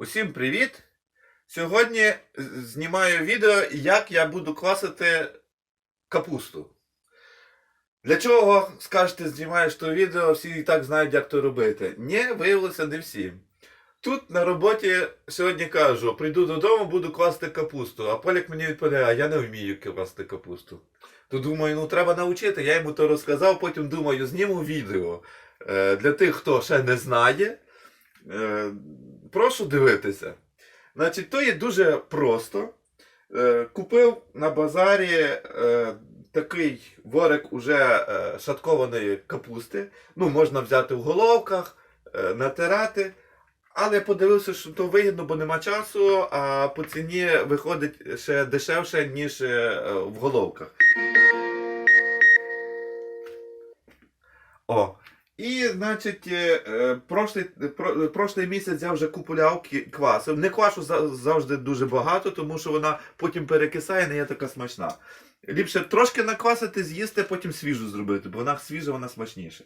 Усім привіт! Сьогодні знімаю відео, як я буду квасити капусту. Для чого, скажете, знімаєш то відео, всі і так знають, як то робити. Ні, виявилося не всі. Тут на роботі сьогодні кажу, прийду додому, буду класти капусту. А Поляк мені відповідає, я не вмію класти капусту. То думаю, ну треба навчити. Я йому то розказав, потім думаю, зніму відео. Е, для тих, хто ще не знає. Е, прошу дивитися. Значить, то є дуже просто. Е, купив на базарі е, такий ворик уже е, шаткованої капусти. Ну, можна взяти в головках, е, натирати. Але подивився, що то вигідно, бо нема часу, а по ціні виходить ще дешевше, ніж е, в головках. О, і, значить, е, е, прошлий, про, прошлий місяць я вже купуляв кі- квасив. Не квашу за- завжди дуже багато, тому що вона потім перекисає, не є така смачна. Ліпше трошки наквасити, з'їсти, потім свіжу зробити, бо вона свіжа, вона смачніша.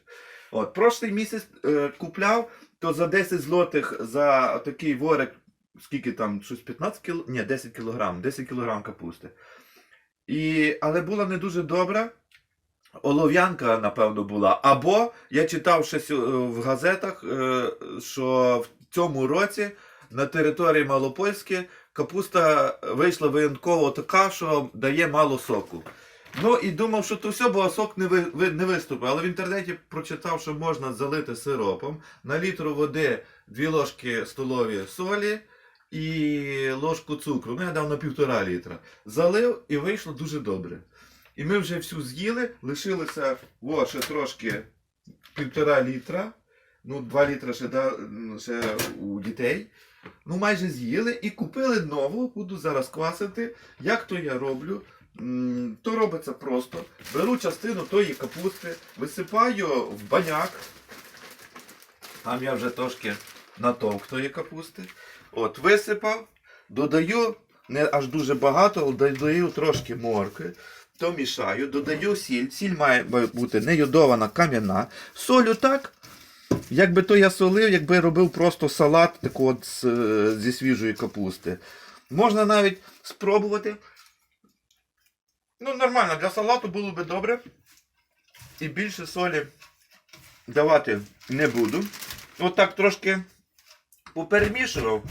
От, прошлий місяць е, купляв, то за 10 злотих за такий ворик, скільки там, щось 15 кіл... Ні, 10 кілограм, 10 кілограм капусти. І, але була не дуже добра. Олов'янка, напевно, була. Або я читав щось е, в газетах, е, що в цьому році на території Малопольське капуста вийшла винятково така, що дає мало соку. Ну і думав, що то все, бо сок не, ви, не виступив. Але в інтернеті прочитав, що можна залити сиропом на літру води 2 ложки столові солі і ложку цукру. Ну, я дав на півтора літра. Залив і вийшло дуже добре. І ми вже всю з'їли, лишилося о, ще трошки півтора літра. Ну, два літра ще, да, ще у дітей. Ну, майже з'їли і купили нову, буду зараз квасити. Як то я роблю? То робиться просто. Беру частину тої капусти, висипаю в баняк. Там я вже трошки натовк тої капусти. От, висипав, додаю не аж дуже багато, але додаю трошки моркви, то мішаю, додаю сіль. Сіль має бути не йодована, кам'яна. Солю так. Якби то я солив, якби робив просто салат так от, з, зі свіжої капусти. Можна навіть спробувати. Ну, нормально, для салату було би добре. І більше солі давати не буду. От так трошки поперемішував.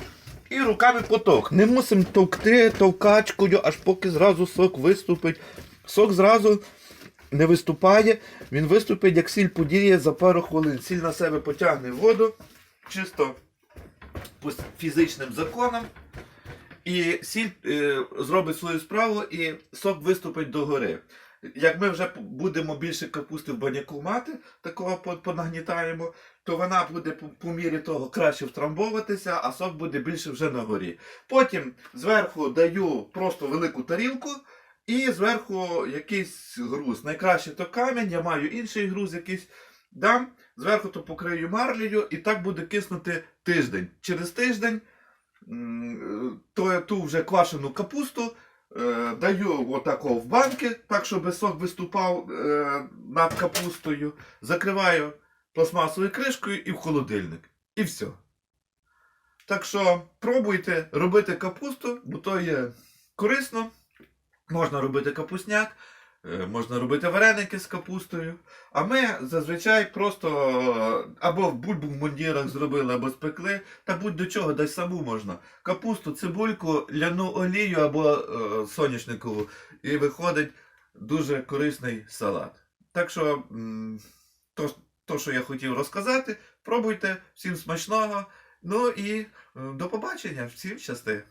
І руками поток. Не мусимо товкти товкачкою, аж поки зразу сок виступить. Сок зразу не виступає, він виступить, як сіль подіє за пару хвилин. Сіль на себе потягне воду, чисто по фізичним законам. І сіль е, зробить свою справу, і сок виступить догори. Як ми вже будемо більше капусти в баняку мати, такого понагнітаємо, то вона буде по, по мірі того краще втрамбовуватися, а сок буде більше вже на горі. Потім зверху даю просто велику тарілку і зверху якийсь груз. Найкраще то камінь, я маю інший груз якийсь. Дам, зверху то покрию марлею і так буде киснути тиждень. Через тиждень то, ту вже квашену капусту е, даю отако в банки, так щоб сок виступав е, над капустою. Закриваю пластмасовою кришкою і в холодильник. І все. Так що пробуйте робити капусту, бо то є корисно. Можна робити капусняк, е, можна робити вареники з капустою. А ми зазвичай просто е, або в бульбу в мундірах зробили, або спекли, та будь до чого, дай саму можна. Капусту, цибульку, ляну олію або е, соняшникову, і виходить дуже корисний салат. Так що, то, то, що я хотів розказати, пробуйте, всім смачного. Ну і е, до побачення, всім щасти!